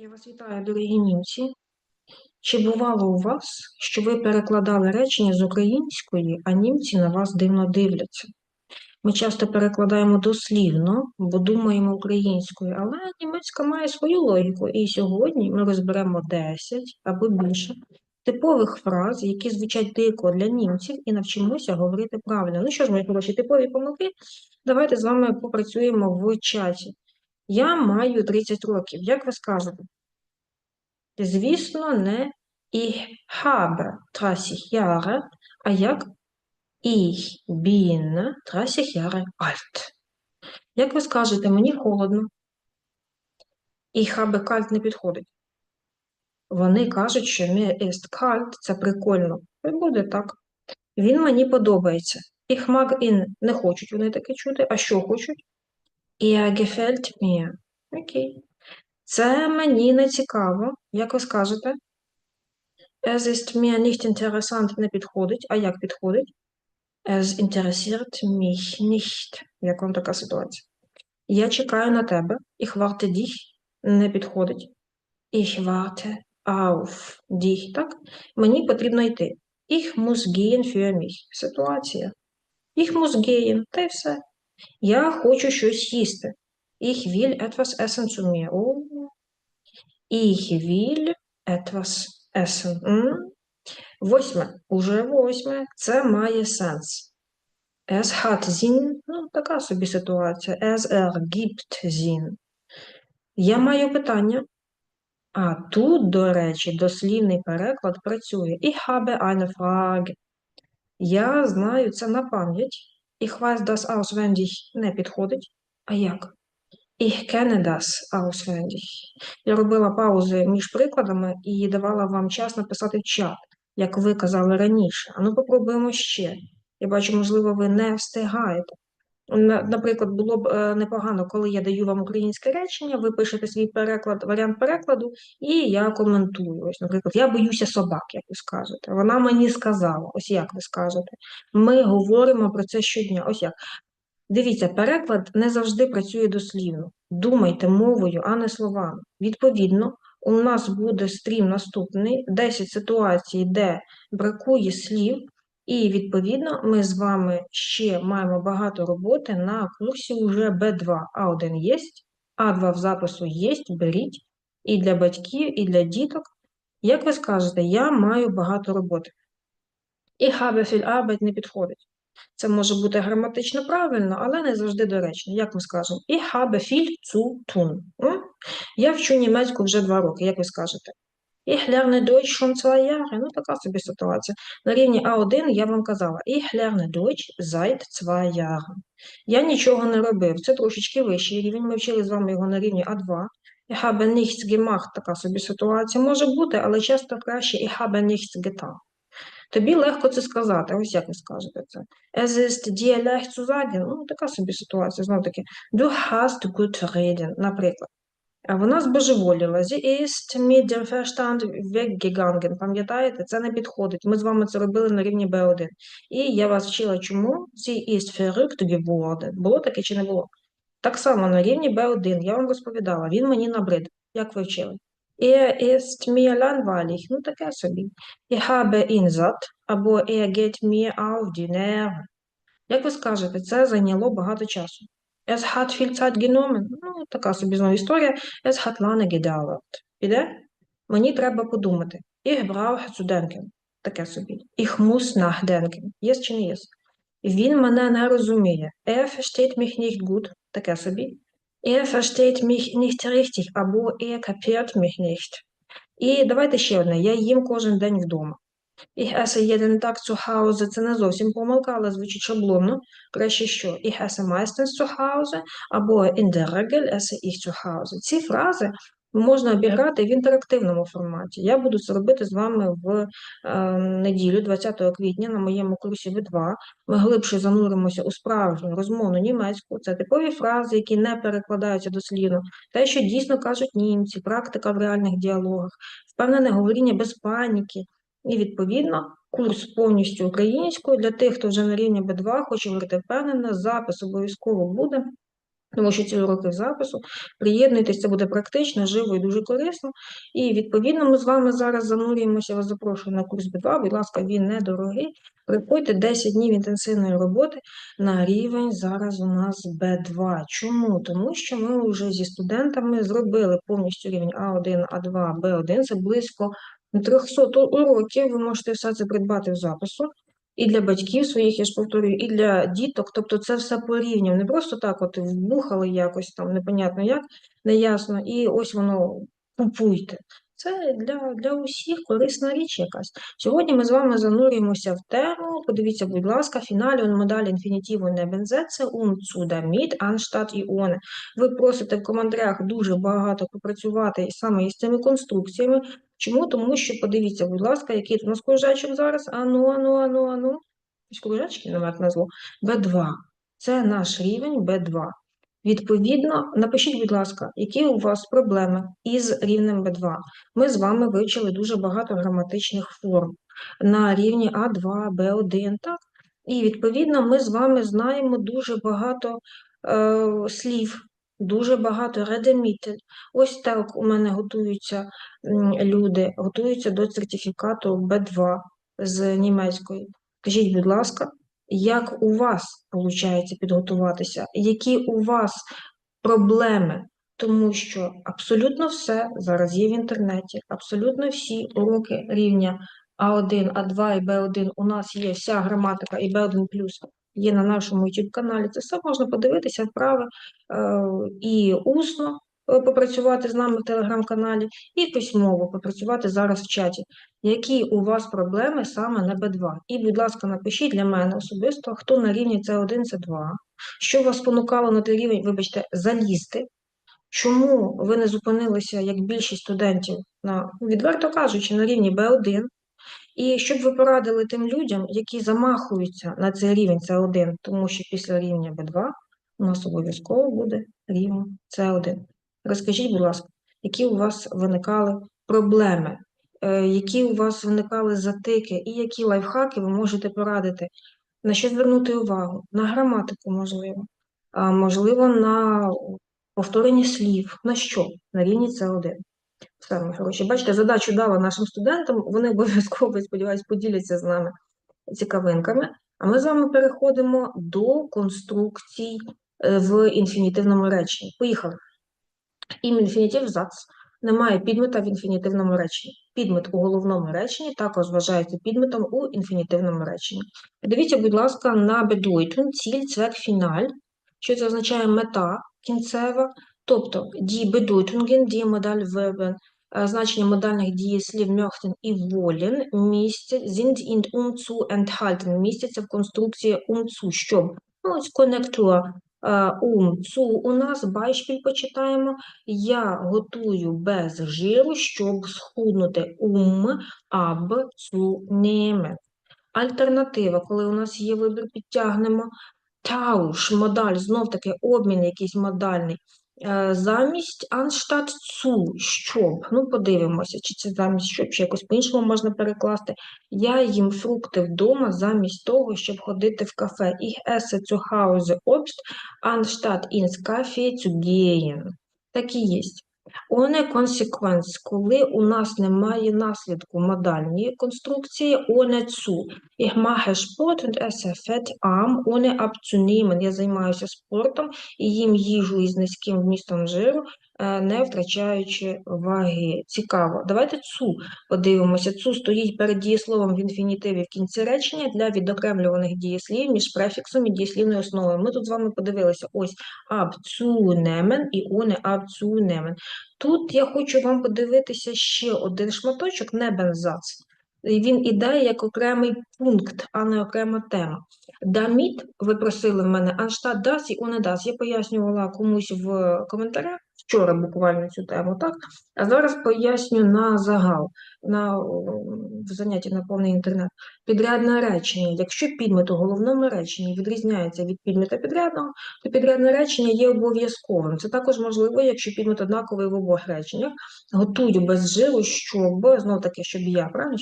Я вас вітаю, дорогі німці. Чи бувало у вас, що ви перекладали речення з української, а німці на вас дивно дивляться? Ми часто перекладаємо дослівно, бо думаємо українською, але німецька має свою логіку, і сьогодні ми розберемо 10 або більше типових фраз, які звучать дико для німців, і навчимося говорити правильно. Ну що ж, мої хороші, типові помилки, давайте з вами попрацюємо в чаті. Я маю 30 років. Як ви скажете? Звісно, не ich habe 30 Jahre, а як ich bin 30 Jahre alt. Як ви скажете, мені холодно. Ich habe kalt не підходить. Вони кажуть, що mir ist kalt – це прикольно. І буде так. Він мені подобається. Ich mag ihn не хочуть вони таке чути. А що хочуть? Er gefällt mir. Окей. Це мені не цікаво. Як ви скажете? Es ist mir nicht interessant не підходить. А як підходить? Es interessiert mich nicht. Як вам така ситуація? Я чекаю на тебе. Ich warte dich не підходить. Ich warte auf dich. Так? Мені потрібно йти. Ich muss gehen für mich. Ситуація. Ich muss gehen. Та й все. Я хочу щось їсти. Ich will etwas essen zu mir. О. Ich will etwas essen. Восьме. Уже восьме. Це має сенс. Es hat Sinn. Ну, така собі ситуація. Es ergibt Sinn. Я маю питання. А тут, до речі, дослівний переклад працює. Ich habe eine Frage. Я знаю це на пам'ять. Ich weiß das auswendig не підходить. А як? Ich kenne das auswendig. Я робила паузи між прикладами і давала вам час написати чат, як ви казали раніше. А ну попробуємо ще. Я бачу, можливо, ви не встигаєте. На- Наприклад, було б е, непогано, коли я даю вам українське речення, ви пишете свій переклад, варіант перекладу, і я коментую. Ось, наприклад, я боюся собак, як ви скажете. Вона мені сказала, ось як ви скажете. Ми говоримо про це щодня. Ось як. Дивіться, переклад не завжди працює дослівно. Думайте мовою, а не словами. Відповідно, у нас буде стрім наступний, 10 ситуацій, де бракує слів, і, відповідно, ми з вами ще маємо багато роботи на курсі уже Б2. А1 є, А2 в запису є, беріть і для батьків, і для діток. Як ви скажете, я маю багато роботи. І viel Arbeit не підходить. Це може бути граматично правильно, але не завжди доречно. Як ми скажемо? Ich habe viel zu. Я вчу німецьку вже два роки, як ви скажете? Ich lerne Deutsch schon zwei Jahre. Ну, така собі ситуація. На рівні А1 я вам казала, ich lerne Deutsch seit. Я нічого не робив. Це трошечки вищий рівень. Ми вчили з вами його на рівні А2. Ich habe nichts gemacht. Така собі ситуація може бути, але часто краще ich habe nichts getan. Тобі легко це сказати. Ось як ви скажете це. Es ist dir leicht zu sagen. Ну, така собі ситуація. Знову таки, du hast gut reden, наприклад. Вона збожеволіла. Sie ist mit dem Verstand. Пам'ятаєте, це не підходить. Ми з вами це робили на рівні B1. І я вас вчила, чому Sie ist verrückt geworden. Було таке чи не було? Так само на рівні B1. Я вам розповідала, він мені набрид. Як ви вчили? Er ist mir langweilig. Ну, таке собі. Ich habe ihn або er geht mir. Як ви скажете, це зайняло багато часу. Es hat viel Zeit genommen. Ну, така собі історія. Es hat lange gedauert. Піде? Мені треба подумати. Ich brauche zu denken. Таке собі. Ich muss nachdenken. Єс чи не єс? Він мене не розуміє. Er versteht mich nicht gut. Таке собі. Er versteht mich nicht richtig, або er kapiert mich nicht. І давайте ще одне. Я їм кожен день вдома. Ich esse jeden Tag zu Hause. Це не зовсім помилка, але звучить шаблонно. Краще що? Ich esse meistens zu Hause, або in der Regel esse ich zu Hause. Ці фрази можна обіграти в інтерактивному форматі. Я буду це робити з вами в е, неділю, 20 квітня, на моєму курсі В2. Ми глибше зануримося у справжню розмовну німецьку. Це типові фрази, які не перекладаються дослівно. Те, що дійсно кажуть німці, практика в реальних діалогах, впевнене говоріння без паніки. І, відповідно, курс повністю українською для тих, хто вже на рівні Б2 хоче говорити впевнено, запис обов'язково буде. тому що ці уроки запису. Приєднуйтесь, це буде практично, живо і дуже корисно. І відповідно ми з вами зараз занурюємося. Вас запрошую на курс B2. Будь ласка, він недорогий. Приходьте 10 днів інтенсивної роботи на рівень зараз у нас B2. Чому? Тому що ми вже зі студентами зробили повністю рівень А1, А2, Б1. Це близько 300 уроків. Ви можете все це придбати в запису. І для батьків своїх, я ж повторюю, і для діток, тобто це все порівняно. Не просто так от вбухали якось там, непонятно як, неясно, і ось воно купуйте. Це для, для усіх корисна річ якась. Сьогодні ми з вами занурюємося в тему. Подивіться, будь ласка, фіналі модаль інфінітиву небензеце ум цуда мід анштат іоне. Ви просите в коментарях дуже багато попрацювати саме із цими конструкціями. Чому? Тому що подивіться, будь ласка, який у нас кружечок зараз. Ану, ану, ану, ану. Ось навіть назву. Б2. Це наш рівень Б2. Відповідно, напишіть, будь ласка, які у вас проблеми із рівнем Б2. Ми з вами вивчили дуже багато граматичних форм на рівні А2, Б1, так? І відповідно ми з вами знаємо дуже багато е, слів, дуже багато редемітель. Ось так у мене готуються люди, готуються до сертифікату Б2 з німецької. Скажіть, будь ласка, як у вас виходить підготуватися, які у вас проблеми, тому що абсолютно все зараз є в інтернеті, абсолютно всі уроки рівня А1, А2 і Б1 у нас є вся граматика і Б1 є на нашому YouTube каналі. Це все можна подивитися вправи е, і усно е, попрацювати з нами в телеграм-каналі, і письмово попрацювати зараз в чаті. Які у вас проблеми саме на Б2? І, будь ласка, напишіть для мене особисто, хто на рівні С1, С2, що вас спонукало на той рівень, вибачте, залізти. Чому ви не зупинилися, як більшість студентів, на, відверто кажучи, на рівні Б1, і щоб ви порадили тим людям, які замахуються на цей рівень С1, тому що після рівня Б2 у нас обов'язково буде рівень С1. Розкажіть, будь ласка, які у вас виникали проблеми, е, які у вас виникали затики, і які лайфхаки ви можете порадити, на що звернути увагу? На граматику, можливо, а можливо, на повторення слів, на що? На рівні С1. Саме хороші. Бачите, задачу дала нашим студентам, вони обов'язково, сподіваюся, поділяться з нами цікавинками. А ми з вами переходимо до конструкцій е, в інфінітивному реченні. Поїхали. Ім інфінітив зац немає підмета в інфінітивному реченні. Підмет у головному реченні також вважається підметом у інфінітивному реченні. Подивіться, будь ласка, на Bedeutung, ціль, цвек, фіналь. Що це означає мета кінцева, тобто die Bedeutungen, die Modal Verben, значення модальних дієслів möchten і wollen містять, sind in um zu містяться в конструкції um щоб. Ну, ось конектура um zu у нас, Beispiel почитаємо. Я готую без жиру, щоб схуднути um ab zu nehmen. Альтернатива, коли у нас є вибір, підтягнемо Тауш, модаль, знов таки обмін якийсь модальний. Е, замість анштат цу, щоб, ну подивимося, чи це замість щоб, чи якось по-іншому можна перекласти. Я їм фрукти вдома замість того, щоб ходити в кафе. Ich esse zu Hause Obst, anstatt ins Café zu gehen. Так і є. Ohne консеквенс, коли у нас немає наслідку модальної конструкції, оне цу. Ich mache Sport und esse fett am, ohne abzunehmen. Я займаюся спортом і їм їжу із низьким вмістом жиру, не втрачаючи ваги. Цікаво. Давайте цу подивимося. Цу стоїть перед дієсловом в інфінітиві в кінці речення для відокремлюваних дієслів між префіксом і дієслівною основою. Ми тут з вами подивилися ось абцунемен і уне абцунемен. Тут я хочу вам подивитися ще один шматочок, не бензац. Він іде як окремий пункт, а не окрема тема. Даміт, ви просили в мене, анштат дас і уне дас. Я пояснювала комусь в коментарях вчора буквально цю тему, так? А зараз поясню на загал, на в занятті на повний інтернет. Підрядне речення. Якщо підмет у головному реченні відрізняється від підмета підрядного, то підрядне речення є обов'язковим. Це також можливо, якщо підмет однаковий в обох реченнях. Готую без жиру, щоб, знов таки, щоб я, правильно?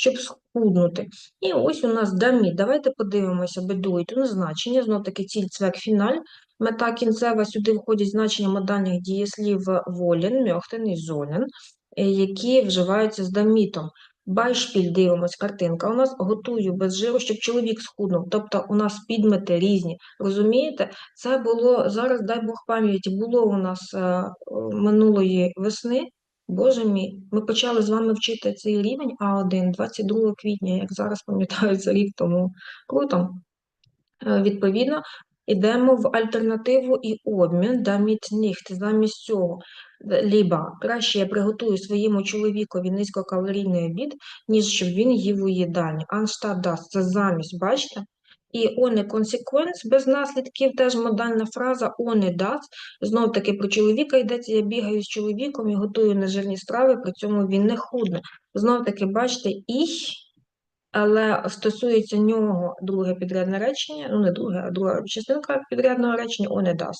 Щоб схуднути. І ось у нас дамі. Давайте подивимося, бедують. значення, знов таки ціль, цвек, фіналь. Мета кінцева, сюди входять значення модальних дієслів волін, мьохтен і зонен, е, які вживаються з дамітом. Байшпіль, дивимось, картинка. У нас готую без жиру, щоб чоловік схуднув. Тобто у нас підмети різні. Розумієте? Це було зараз, дай Бог пам'яті, було у нас е, минулої весни. Боже мій, ми почали з вами вчити цей рівень А1 22 квітня, як зараз пам'ятаю, це рік тому. Круто. Е, Відповідно, йдемо в альтернативу і обмін, damit nicht, замість цього. Ліба, краще я приготую своєму чоловікові низькокалорійний обід, ніж щоб він їв у їдальні. Das, це замість, бачите? І ohne consequence, без наслідків, теж модальна фраза ohne das. Знов таки про чоловіка йдеться, я бігаю з чоловіком і готую нежирні страви, при цьому він не худне. Знов таки, бачите, ich, але стосується нього друге підрядне речення, ну не друге, а друга частинка підрядного речення ohne das.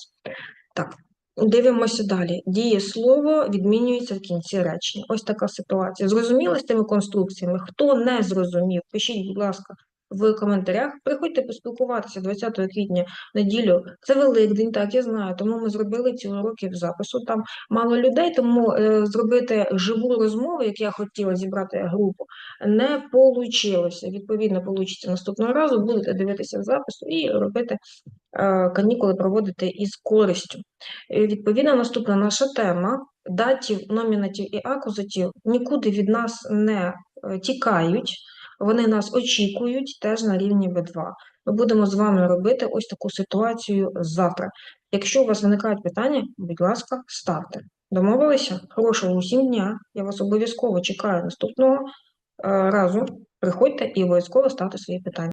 Так, дивимося далі. Дієслово відмінюється в кінці речення. Ось така ситуація. Зрозуміли з тими конструкціями? Хто не зрозумів, пишіть, будь ласка, в коментарях. Приходьте поспілкуватися 20 квітня неділю. Це Великдень, так я знаю. Тому ми зробили ці уроки в запису. Там мало людей, тому е, зробити живу розмову, як я хотіла зібрати групу, не вийшло. Відповідно, вийде наступного разу. Будете дивитися в запису і робити е, канікули проводити із користю. Відповідно, наступна наша тема датів, номінатів і акузатів нікуди від нас не е, тікають, вони нас очікують теж на рівні В2. Ми будемо з вами робити ось таку ситуацію завтра. Якщо у вас виникають питання, будь ласка, ставте. Домовилися? Хорошого усім дня. Я вас обов'язково чекаю наступного е, разу. Приходьте і обов'язково ставте свої питання.